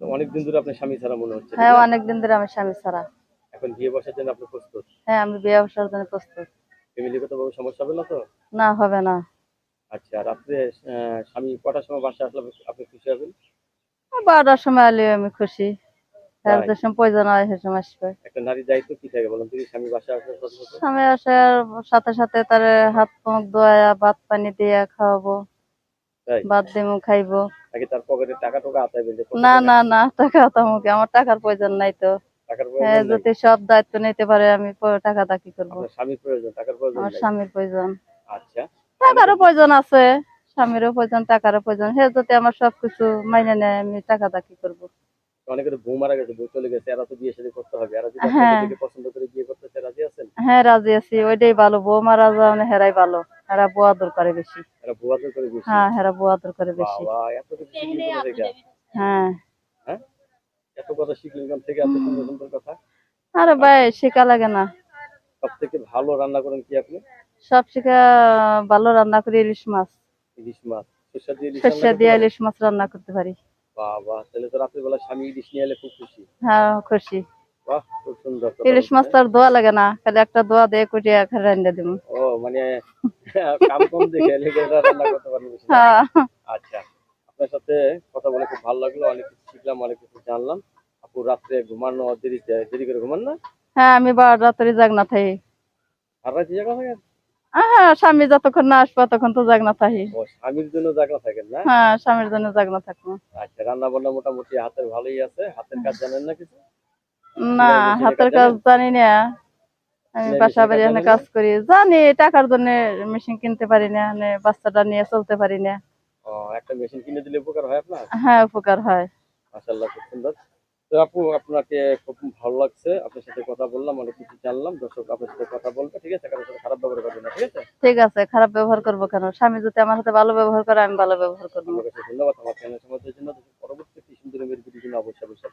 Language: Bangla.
অনেকদিন ধরে আপনার স্বামী ছাড়া মনে হচ্ছে হ্যাঁ? অনেকদিন ধরে আমি স্বামী ছাড়া। এখন বিয়ে বসার জন্য আপনি প্রস্তুত? হ্যাঁ আমি বিয়ে বসার জন্য প্রস্তুত। ফ্যামিলিগত ভাবে সমস্যা হবে না তো? না হবে না। আচ্ছা রাত্রে আহ, স্বামী কটার সময় বাসা আসলে আপনি- আপনি খুশি হবেন? বারোটার সময় আলে আমি খুশি? যে সময় প্রয়োজন হয় সে সময় আসবে। একটা নারীর দায়িত্ব কি থাকে বলেন তুমি স্বামী বাসা সাথে স্বামী আসার সাথে সাথে তার হাত মুখ ধোয়া ভাত পানি দিয়ে খাওয়াবো। তাই? ভাত খাইবো। নাকি তার পকেটে টাকা টোকা আতাইবেন না টাকা- না না টাকা তামুকে আমার টাকার প্রয়োজন নাই তো। হ্যাঁ যদি সব দায়িত্ব নিতে পারে আমি টাকা দা করব? স্বামীর প্রয়োজন টাকার প্রয়োজন আমার স্বামীর প্রয়োজন। আচ্ছা। টাকারও প্রয়োজন আছে স্বামীরও প্রয়োজন টাকারও প্রয়োজন। সে যদি আমার সবকিছু মাইনে নেয় আমি টাকা দা কি করব? অনেকের বউ মারা গেছে বউ চলে গেছে এরা তো বিয়ে শাদী করতে হবে। এরা যদি হ্যাঁ। পছন্দ করে বিয়ে করতে রাজি আছেন? হ্যাঁ রাজি আছি ওইটাই ভালো। বউ মারা যাওয়া হেরাই ভালো। হেরা বউ আদর করে বেশি? হ্যাঁ হেরা বউ আদর করে বেশি? হ্যাঁ। হ্যাঁ? এত কথা শিখলেন থেকে? এত সুন্দর সুন্দর কথা? আরে ভাই শেখা লাগে না। সব থেকে ভালো রান্না করেন কি আপনি? সব শিখা ভালো রান্না করি ইলিশ মাছ। ইলিশ মাছ। সরষা দিয়ে ইলিশ মাছ রান্না করতে পারি। বাবা তাহলে তো রাত্রিবেলা স্বামী ইলিশ নিয়ে এলে খুব খুশি। হ্যাঁ খুশি। বাহ। ইলিশ মাছ। তো আর ধোয়া লাগে না খালি একটা দোয়া দিয়ে কুটিয়ে খালি রান্না দিব। ও মানে কাম কম দেখে লেগে রান্না করতে পারেন হ্যাঁ। আচ্ছা আপনার সাথে কথা বলে খুব ভালো লাগল অনেক কিছু শিখলাম অনেক কিছু জানলাম। আপু রাত্রে ঘুমানো দেরি দেরি করে ঘুমান না? হ্যাঁ আমি বার রাত্রি জাগ না থাকি আর রাতে জায়গা থাকেন হ্যাঁ স্বামী যতক্ষণ না আসবে ততক্ষণ তো জাগ না থাকি ও স্বামীর জন্য জায়গা থাকেন না? হ্যাঁ স্বামীর জন্য জাগ না থাকব। আচ্ছা রান্না বান্না মোটামুটি হাতের ভালোই আছে হাতের কাজ জানেন না কিছু? না হাতের কাজ জানি না। আমি বাসা বাড়ি এখানে কাজ করি। জানি টাকার জন্য মেশিন কিনতে পারি না মানে বাচ্চাটা নিয়ে চলতে পারি না। ও একটা মেশিন কিনে দিলে উপকার হয় আপনার? হ্যাঁ উপকার হয়। মাশাআল্লাহ খুব সুন্দর। তো আপু আপনাকে খুব ভালো লাগছে। আপনার সাথে কথা বললাম অনেক কিছু জানলাম। দর্শক আপনার সাথে কথা বলবে ঠিক আছে? কারোর সাথে খারাপ ব্যবহার না ঠিক আছে? ঠিক আছে খারাপ ব্যবহার করব কেন? স্বামী যদি আমার সাথে ভালো ব্যবহার করে আমি ভালো ব্যবহার করব। ধন্যবাদ। আমার চ্যানেল জন্য পরবর্তী সুন্দর ভিডিও অবশ্যই অবশ্যই